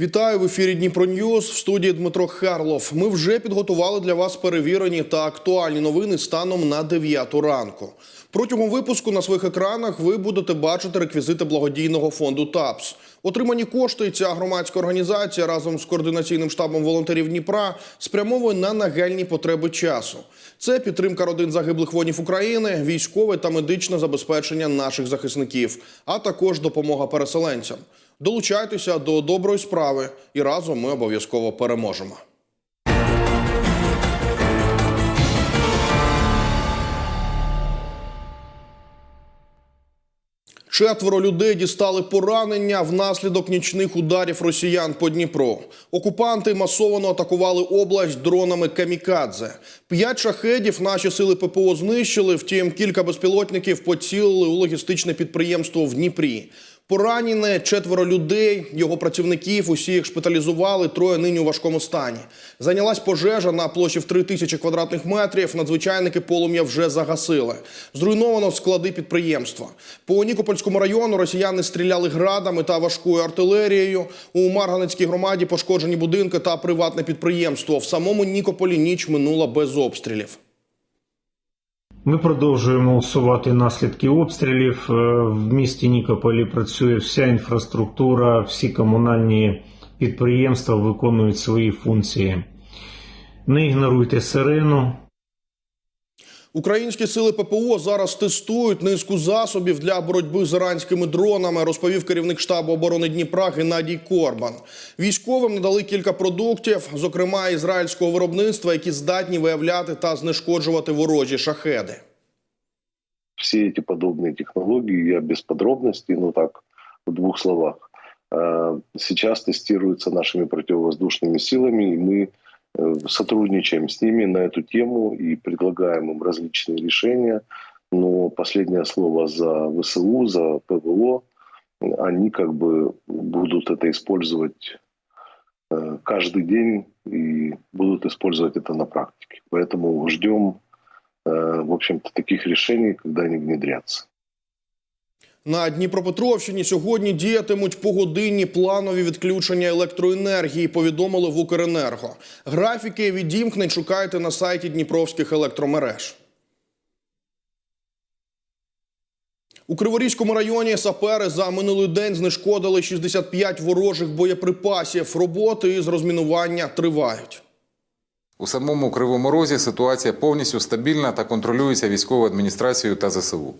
Вітаю в ефірі Дніпро Ньюз в студії Дмитро Харлов. Ми вже підготували для вас перевірені та актуальні новини станом на 9 ранку. Протягом випуску на своїх екранах ви будете бачити реквізити благодійного фонду ТАПС. Отримані кошти ця громадська організація разом з координаційним штабом волонтерів Дніпра спрямовує на нагальні потреби часу. Це підтримка родин загиблих воїнів України, військове та медичне забезпечення наших захисників, а також допомога переселенцям. Долучайтеся до доброї справи, і разом ми обов'язково переможемо. Четверо людей дістали поранення внаслідок нічних ударів росіян по Дніпру. Окупанти масово атакували область дронами камікадзе. П'ять шахедів наші сили ППО знищили. Втім, кілька безпілотників поцілили у логістичне підприємство в Дніпрі. Поранені четверо людей, його працівників, усі їх шпиталізували, троє нині у важкому стані. Зайнялась пожежа на площі в 3 тисячі квадратних метрів. Надзвичайники полум'я вже загасили. Зруйновано склади підприємства. По Нікопольському району росіяни стріляли градами та важкою артилерією. У Марганецькій громаді пошкоджені будинки та приватне підприємство. В самому Нікополі ніч минула без обстрілів. Ми продовжуємо усувати наслідки обстрілів. Е, В місті Нікополі працює вся інфраструктура, всі комунальні підприємства виконують свої функції. Не ігноруйте сирену. Українські сили ППО зараз тестують низку засобів для боротьби з іранськими дронами, розповів керівник штабу оборони Дніпра Геннадій Корбан. Військовим надали кілька продуктів, зокрема ізраїльського виробництва, які здатні виявляти та знешкоджувати ворожі шахеди. все эти подобные технологии, я без подробностей, но так в двух словах, э, сейчас тестируются нашими противовоздушными силами, и мы э, сотрудничаем с ними на эту тему и предлагаем им различные решения. Но последнее слово за ВСУ, за ПВО, они как бы будут это использовать э, каждый день и будут использовать это на практике. Поэтому ждем э, в общем-то, таких решений, когда они внедрятся. На Дніпропетровщині сьогодні діятимуть погодинні планові відключення електроенергії. Повідомили в Укренерго. Графіки відімкнень шукайте на сайті Дніпровських електромереж. У Криворізькому районі сапери за минулий день знешкодили 65 ворожих боєприпасів. Роботи із розмінування тривають. У самому Кривому Розі ситуація повністю стабільна та контролюється військовою адміністрацією та ЗСУ.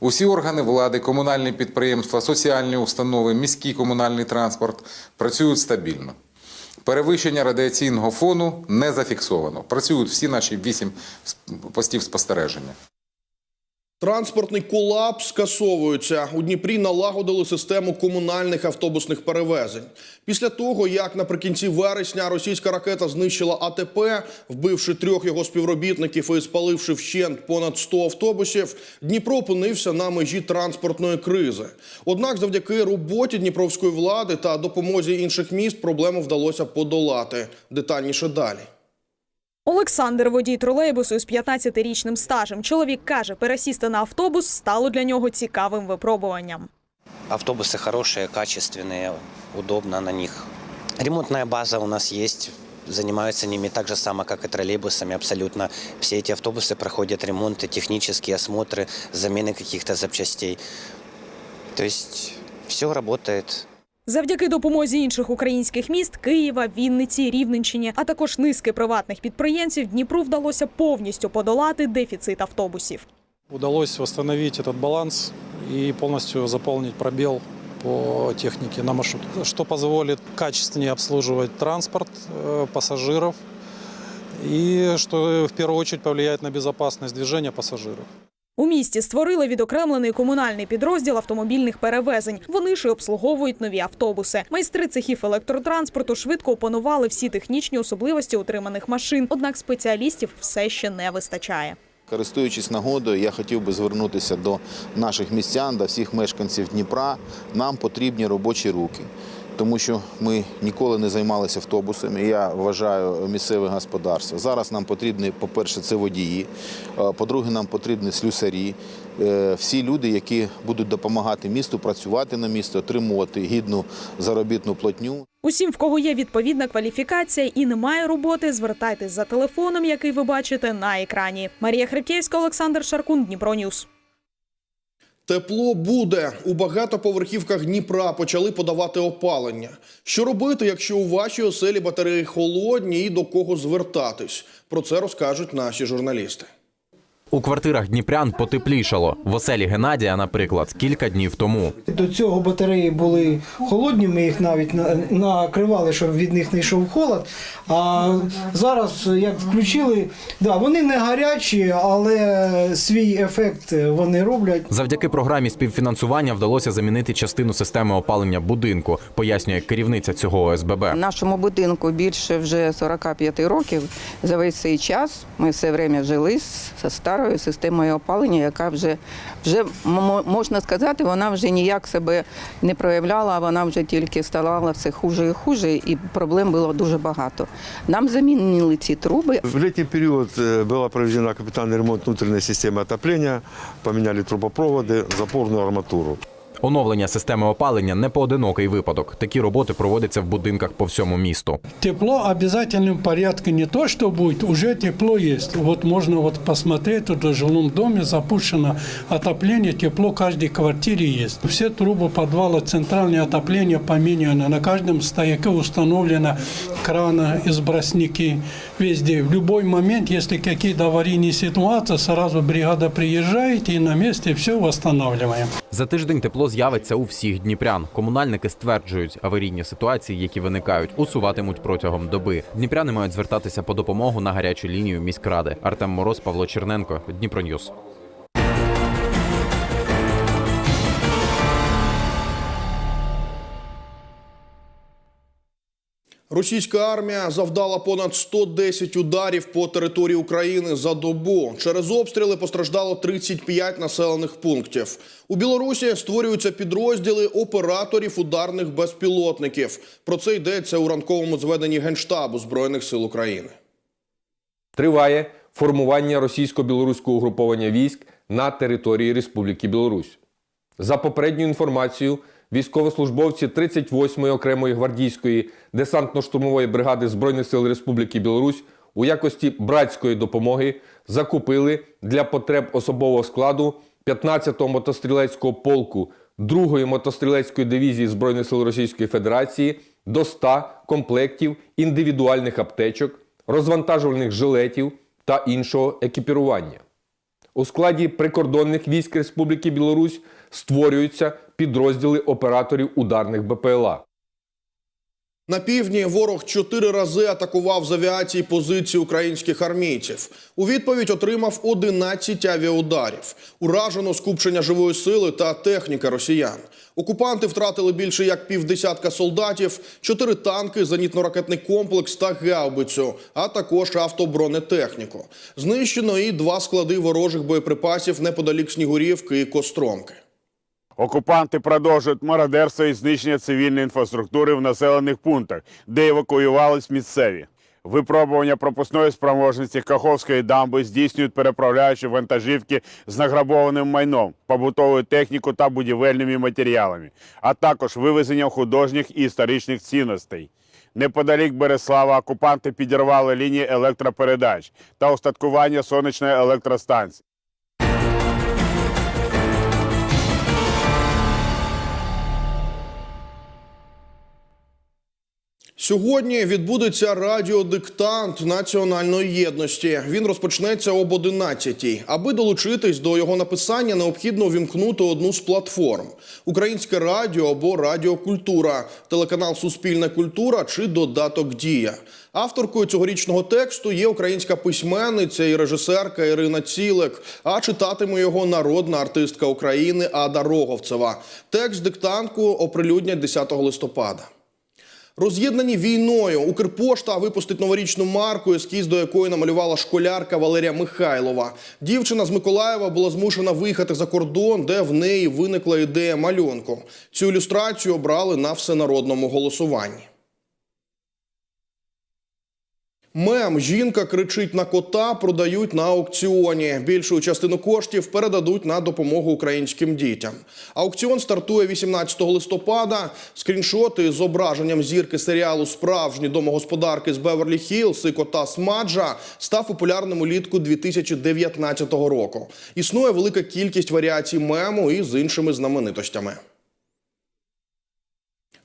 Усі органи влади, комунальні підприємства, соціальні установи, міський комунальний транспорт працюють стабільно. Перевищення радіаційного фону не зафіксовано. Працюють всі наші вісім постів спостереження. Транспортний колапс скасовується. У Дніпрі налагодили систему комунальних автобусних перевезень. Після того, як наприкінці вересня російська ракета знищила АТП, вбивши трьох його співробітників і спаливши вщент понад 100 автобусів, Дніпро опинився на межі транспортної кризи. Однак, завдяки роботі дніпровської влади та допомозі інших міст проблему вдалося подолати. Детальніше далі. Олександр, водій тролейбусу із 15-річним стажем. Чоловік каже, пересісти на автобус стало для нього цікавим випробуванням. Автобусы хорошие, качественные, удобно на них. Ремонтная база у нас есть, занимаются ними так же само, как и троллейбусами абсолютно. Все эти автобусы проходят ремонты, технические осмотры, замены каких-то запчастей. То есть все работает. Завдяки допомозі інших українських міст Києва, Вінниці, Рівненщині, а також низки приватних підприємців, Дніпру вдалося повністю подолати дефіцит автобусів. Удалось восстановить этот баланс и полностью заполнить пробел по технике на маршрут, что позволит качественнее обслуживать транспорт, э, пассажиров и что в первую очередь повлияет на безопасность движения пассажиров. Місті створили відокремлений комунальний підрозділ автомобільних перевезень. Вони ж і обслуговують нові автобуси. Майстри цехів електротранспорту швидко опанували всі технічні особливості отриманих машин. Однак спеціалістів все ще не вистачає. Користуючись нагодою, я хотів би звернутися до наших містян, до всіх мешканців Дніпра. Нам потрібні робочі руки. Тому що ми ніколи не займалися автобусами. Я вважаю місцеве господарство. Зараз нам потрібні, по-перше, це водії, е, по-друге, нам потрібні слюсарі, е, всі люди, які будуть допомагати місту працювати на місто, отримувати гідну заробітну платню. Усім, в кого є відповідна кваліфікація і немає роботи, звертайтесь за телефоном, який ви бачите на екрані. Марія Хребтєвська, Олександр Шаркун, Дніпро Ньюс. Тепло буде. У багатоповерхівках Дніпра почали подавати опалення. Що робити, якщо у вашій оселі батареї холодні і до кого звертатись? Про це розкажуть наші журналісти. У квартирах дніпрян потеплішало. В оселі Геннадія, наприклад, кілька днів тому. До цього батареї були холодні, ми їх навіть на- накривали, щоб від них не йшов холод. А зараз, як включили, да, вони не гарячі, але свій ефект вони роблять. Завдяки програмі співфінансування вдалося замінити частину системи опалення будинку, пояснює керівниця цього ОСББ. Нашому будинку більше вже 45 років. За весь цей час ми все время жили з зі старою системою опалення, яка вже, вже м- можна сказати, вона вже ніяк себе не проявляла, а вона вже тільки ставала все хуже і хуже, і проблем було дуже багато. Нам замінили ці труби. В летний период э, была проведена капитальный ремонт внутренней системы отопления, поменяли трубопроводы, запорную арматуру. Оновлення системи опалення не поодинокий випадок. Такі роботи проводяться в будинках по всьому місту. Тепло в обязательном порядке не то, что будет, уже тепло есть. Вот можно вот посмотреть, тут в жилом доме запущено отопление, тепло в каждой квартире есть. Все трубы подвала, центральное отопление поменяно, на каждом стояке установлено крана из бросники везде. В любой момент, если какие-то аварийные ситуации, сразу бригада приезжает и на месте все восстанавливаем. За тиждень тепло з'явиться у всіх дніпрян. Комунальники стверджують, аварійні ситуації, які виникають, усуватимуть протягом доби. Дніпряни мають звертатися по допомогу на гарячу лінію міськради. Артем Мороз, Павло Черненко, Дніпроньюз. Російська армія завдала понад 110 ударів по території України за добу. Через обстріли постраждало 35 населених пунктів. У Білорусі створюються підрозділи операторів ударних безпілотників. Про це йдеться у ранковому зведенні Генштабу Збройних сил України. Триває формування російсько-білоруського угруповання військ на території Республіки Білорусь. За попередньою інформацією, військовослужбовці 38-ї окремої гвардійської десантно-штурмової бригади Збройних сил Республіки Білорусь у якості братської допомоги закупили для потреб особового складу 15-го мотострілецького полку 2-ї мотострілецької дивізії Збройних сил Російської Федерації до 100 комплектів індивідуальних аптечок, розвантажувальних жилетів та іншого екіпірування. У складі прикордонних військ Республіки Білорусь створюються підрозділи операторів ударних БПЛА. На півдні ворог чотири рази атакував з авіації позиції українських армійців. У відповідь отримав 11 авіаударів. Уражено скупчення живої сили та техніка росіян. Окупанти втратили більше як півдесятка солдатів, чотири танки, зенітно-ракетний комплекс та гаубицю, а також автобронетехніку. Знищено і два склади ворожих боєприпасів неподалік Снігурівки і Костромки. Окупанти продовжують мародерство і знищення цивільної інфраструктури в населених пунктах, де евакуювались місцеві. Випробування пропускної спроможності Каховської дамби здійснюють переправляючи вантажівки з награбованим майном, побутову техніку та будівельними матеріалами, а також вивезенням художніх і історичних цінностей. Неподалік Береслава окупанти підірвали лінії електропередач та устаткування сонячної електростанції. Сьогодні відбудеться радіодиктант національної єдності. Він розпочнеться об 11-й. Аби долучитись до його написання, необхідно увімкнути одну з платформ: Українське радіо або Радіокультура, телеканал Суспільна культура чи додаток Дія. Авторкою цьогорічного тексту є українська письменниця і режисерка Ірина Цілик. А читатиме його народна артистка України Ада Роговцева. Текст диктантку оприлюднять 10 листопада. Роз'єднані війною Укрпошта випустить новорічну марку, ескіз до якої намалювала школярка Валерія Михайлова. Дівчина з Миколаєва була змушена виїхати за кордон, де в неї виникла ідея малюнку. Цю ілюстрацію обрали на всенародному голосуванні. Мем жінка кричить на кота, продають на аукціоні. Більшу частину коштів передадуть на допомогу українським дітям. Аукціон стартує 18 листопада. Скріншоти з зображенням зірки серіалу Справжні домогосподарки з Беверлі Хіллз і кота Смаджа став популярним улітку 2019 року. Існує велика кількість варіацій мему і з іншими знаменитостями.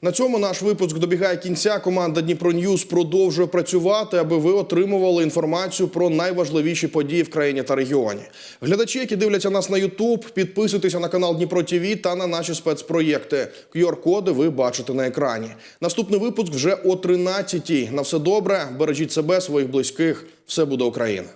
На цьому наш випуск добігає кінця. Команда Дніпро Ньюз продовжує працювати, аби ви отримували інформацію про найважливіші події в країні та регіоні. Глядачі, які дивляться нас на Ютуб, підписуйтеся на канал Дніпро ТВ та на наші спецпроєкти. QR-коди ви бачите на екрані. Наступний випуск вже о 13-й. На все добре, бережіть себе, своїх близьких. Все буде Україна.